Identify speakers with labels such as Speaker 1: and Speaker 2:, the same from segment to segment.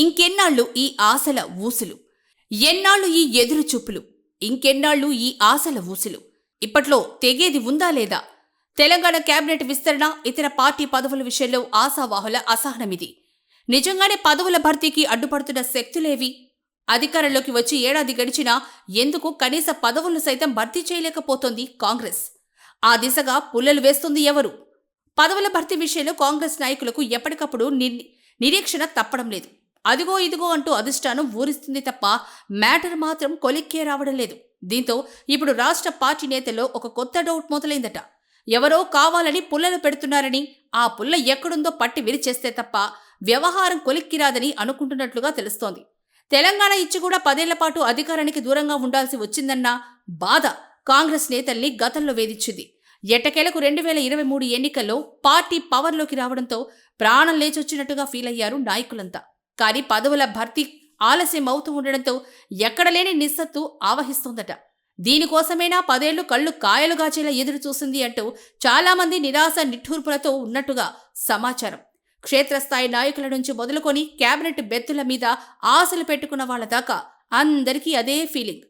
Speaker 1: ఇంకెన్నాళ్ళు ఈ ఆశల ఊసులు? ఎన్నాళ్ళు ఈ ఎదురు చూపులు? ఇంకెన్నాళ్ళు ఈ ఆశల ఊసులు? ఇప్పట్లో తెగేది ఉందా లేదా? తెలంగాణ కేబినెట్ విస్తరణ ఇతర పార్టీ పదవుల విషయంలో ఆశావాహుల అసహనమిది. నిజంగానే పదవుల భర్తీకి అడ్డుపడుతున్న శక్తులేవి? అధికారంలోకి వచ్చి ఏడాది గడిచినా ఎందుకు కనీస పదవులను సైతం భర్తీ చేయలేకపోతోంది కాంగ్రెస్? ఆ దిశగా పుల్లలు వేస్తుంది ఎవరు? పదవుల భర్తీ విషయంలో కాంగ్రెస్ నాయకులకు ఎప్పటికప్పుడు నిరీక్షణ తప్పడం లేదు. అదిగో ఇదిగో అంటూ అధిష్టానం ఊరిస్తుంది తప్ప మ్యాటర్ మాత్రం కొలిక్కే రావడం లేదు. దీంతో ఇప్పుడు రాష్ట్ర పార్టీ నేతల్లో ఒక కొత్త డౌట్ మొదలైందట. ఎవరో కావాలని పుల్లలు పెడుతున్నారని ఆ పుల్ల ఎక్కడుందో పట్టి విరిచేస్తే తప్ప వ్యవహారం కొలిక్కిరాదని అనుకుంటున్నట్లుగా తెలుస్తోంది. తెలంగాణ ఇచ్చి కూడా పదేళ్ళ పాటు అధికారానికి దూరంగా ఉండాల్సి వచ్చిందన్న బాధ కాంగ్రెస్ నేతల్ని గతంలో వేధించింది. ఎట్టకేలకు రెండు వేల ఇరవై మూడు ఎన్నికల్లో పార్టీ పవర్లోకి రావడంతో ప్రాణం లేచొచ్చినట్టుగా ఫీల్ అయ్యారు నాయకులంతా. కానీ పదవుల భర్తీ ఆలస్యం అవుతూ ఉండడంతో ఎక్కడలేని నిస్సత్తు ఆవహిస్తోందట. దీనికోసమైనా పదేళ్ళు కళ్ళు కాయలు గాచేలా ఎదురు చూసింది అంటూ చాలామంది నిరాశ నిట్టూర్పులతో ఉన్నట్టుగా సమాచారం. క్షేత్రస్థాయి నాయకుల నుంచి మొదలుకొని కేబినెట్ బెత్తుల మీద ఆశలు పెట్టుకున్న వాళ్ళ దాకా అందరికీ అదే ఫీలింగ్.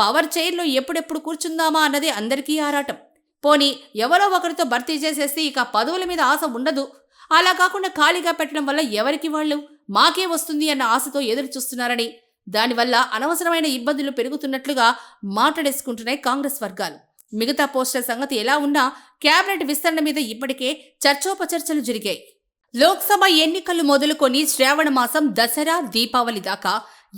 Speaker 1: పవర్ చైర్లో ఎప్పుడెప్పుడు కూర్చుందామా అన్నదే అందరికీ ఆరాటం. పోనీ ఎవరో ఒకరితో భర్తీ చేసేస్తే ఇక పదవుల మీద ఆశ ఉండదు. అలా కాకుండా ఖాళీగా పెట్టడం వల్ల ఎవరికి వాళ్ళు? మాకే వస్తుంది అన్న ఆశతో ఎదురు చూస్తున్నారని. దానివల్ల అనవసరమైన ఇబ్బందులు పెరుగుతున్నట్లుగా మాట్లాడేసుకుంటున్నాయి కాంగ్రెస్ వర్గాలు. మిగతా పోస్టుల సంగతి ఎలా ఉన్నా కేబినెట్ విస్తరణ మీద ఇప్పటికే చర్చోపచర్చలు జరిగాయి. లోక్సభ ఎన్నికలు మొదలుకొని శ్రావణ మాసం దసరా దీపావళి దాకా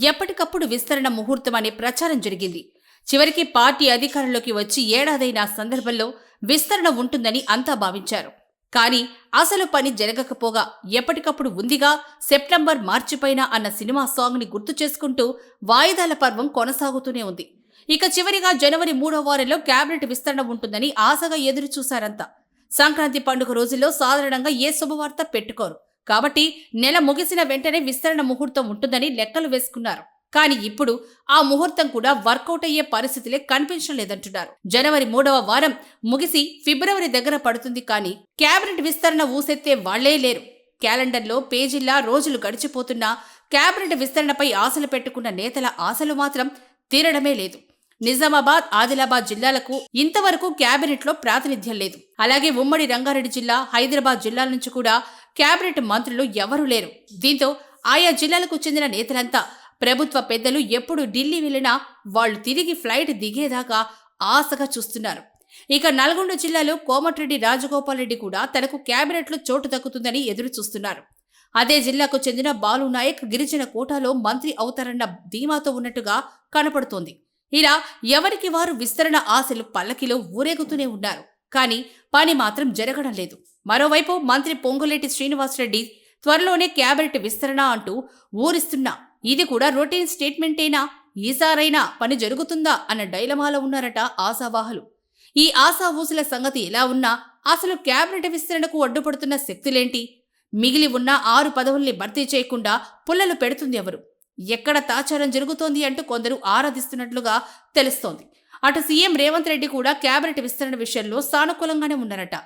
Speaker 1: ఎప్పటికప్పుడు విస్తరణ ముహూర్తం అనే ప్రచారం జరిగింది. చివరికి పార్టీ అధికారంలోకి వచ్చి ఏడాదైన సందర్భంలో విస్తరణ ఉంటుందని అంతా భావించారు. కానీ అసలు పని జరగకపోగా ఎప్పటికప్పుడు ఉందిగా సెప్టెంబర్ మార్చిపైన అన్న సినిమా సాంగ్ని గుర్తు చేసుకుంటూ వాయిదాల పర్వం కొనసాగుతూనే ఉంది. ఇక చివరిగా జనవరి మూడో వారంలో క్యాబినెట్ విస్తరణ ఉంటుందని ఆశగా ఎదురు చూశారంతా. సంక్రాంతి పండుగ రోజుల్లో సాధారణంగా ఏ శుభవార్త పెట్టుకోరు. కాబట్టి నెల ముగిసిన వెంటనే విస్తరణ ముహూర్తం ఉంటుందని లెక్కలు వేసుకున్నారు. కానీ ఇప్పుడు ఆ ముహూర్తం కూడా వర్కౌట్ అయ్యే పరిస్థితులే కనిపించడం లేదంటున్నారు. జనవరి మూడవ వారం ముగిసి ఫిబ్రవరి దగ్గర పడుతుంది కానీ కేబినెట్ విస్తరణ ఊసెత్తే వాళ్ళే లేరు. క్యాలెండర్లో పేజీల్లా రోజులు గడిచిపోతున్నా కేబినెట్ విస్తరణపై ఆశలు పెట్టుకున్న నేతల ఆశలు మాత్రం తీరడమే లేదు. నిజామాబాద్ ఆదిలాబాద్ జిల్లాలకు ఇంతవరకు క్యాబినెట్లో ప్రాతినిధ్యం లేదు. అలాగే ఉమ్మడి రంగారెడ్డి జిల్లా హైదరాబాద్ జిల్లాల నుంచి కూడా కేబినెట్ మంత్రులు ఎవరూ లేరు. దీంతో ఆయా జిల్లాలకు చెందిన నేతలంతా ప్రభుత్వ పెద్దలు ఎప్పుడు ఢిల్లీ వెళ్ళినా వాళ్ళు తిరిగి ఫ్లైట్ దిగేదాకా ఆశగా చూస్తున్నారు. ఇక నల్గొండ జిల్లాలో కోమటిరెడ్డి రాజగోపాల్ రెడ్డి కూడా తనకు క్యాబినెట్లో చోటు దక్కుతుందని ఎదురు చూస్తున్నారు. అదే జిల్లాకు చెందిన బాలు నాయక్ గిరిజన కోటాలో మంత్రి అవుతారన్న ధీమాతో ఉన్నట్టుగా కనపడుతోంది. ఇలా ఎవరికి వారు విస్తరణ ఆశలు పల్లకిలో ఊరేగుతూనే ఉన్నారు. కానీ పని మాత్రం జరగడం లేదు. మరోవైపు మంత్రి పొంగులేటి శ్రీనివాసరెడ్డి త్వరలోనే క్యాబినెట్ విస్తరణ అంటూ ఊరిస్తున్నా ఇది కూడా రొటీన్ స్టేట్మెంటేనా? ఈసారైనా పని జరుగుతుందా? అన్న డైలమాలో ఉన్నారట ఆశావాహులు. ఈ ఆశావూసుల సంగతి ఎలా ఉన్నా అసలు కేబినెట్ విస్తరణకు అడ్డుపడుతున్న శక్తులేంటి? మిగిలి ఉన్న ఆరు పదవుల్ని భర్తీ చేయకుండా పుల్లలు పెడుతుంది ఎవరు? ఎక్కడ తాచారం జరుగుతోంది అంటూ కొందరు ఆరాధిస్తున్నట్లుగా తెలుస్తోంది. అటు సీఎం రేవంత్ రెడ్డి కూడా కేబినెట్ విస్తరణ విషయంలో సానుకూలంగానే ఉన్నారట.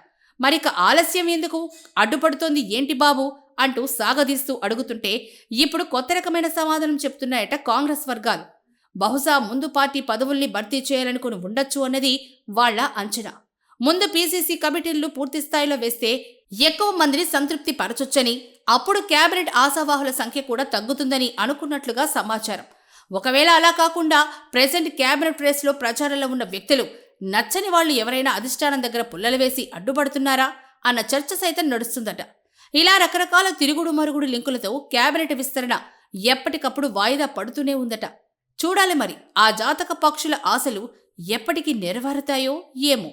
Speaker 1: మరిక ఆలస్యం ఎందుకు? అడ్డుపడుతోంది ఏంటి బాబు? అంటూ సాగదీస్తూ అడుగుతుంటే ఇప్పుడు కొత్త రకమైన సమాధానం చెప్తున్నాయట కాంగ్రెస్ వర్గాలు. బహుశా ముందు పార్టీ పదవుల్ని భర్తీ చేయాలనుకుని ఉండొచ్చు అన్నది వాళ్ళ అంచనా. ముందు పీసీసీ కమిటీలు పూర్తి స్థాయిలో వేస్తే ఎక్కువ మందిని సంతృప్తి పరచొచ్చని అప్పుడు కేబినెట్ ఆశావాహుల సంఖ్య కూడా తగ్గుతుందని అనుకున్నట్లుగా సమాచారం. ఒకవేళ అలా కాకుండా ప్రెసెంట్ కేబినెట్ రేస్లో ప్రచారంలో ఉన్న వ్యక్తులు నచ్చని వాళ్ళు ఎవరైనా అధిష్టానం దగ్గర పుల్లలు వేసి అడ్డుపడుతున్నారా? అన్న చర్చ సైతం నడుస్తుందట. ఇలా రకరకాల తిరుగుడు మరుగుడు లింకులతో కేబినెట్ విస్తరణ ఎప్పటికప్పుడు వాయిదా పడుతూనే ఉందట. చూడాలి మరి ఆ జాతక పక్షుల ఆశలు ఎప్పటికి నెరవేరుతాయో ఏమో.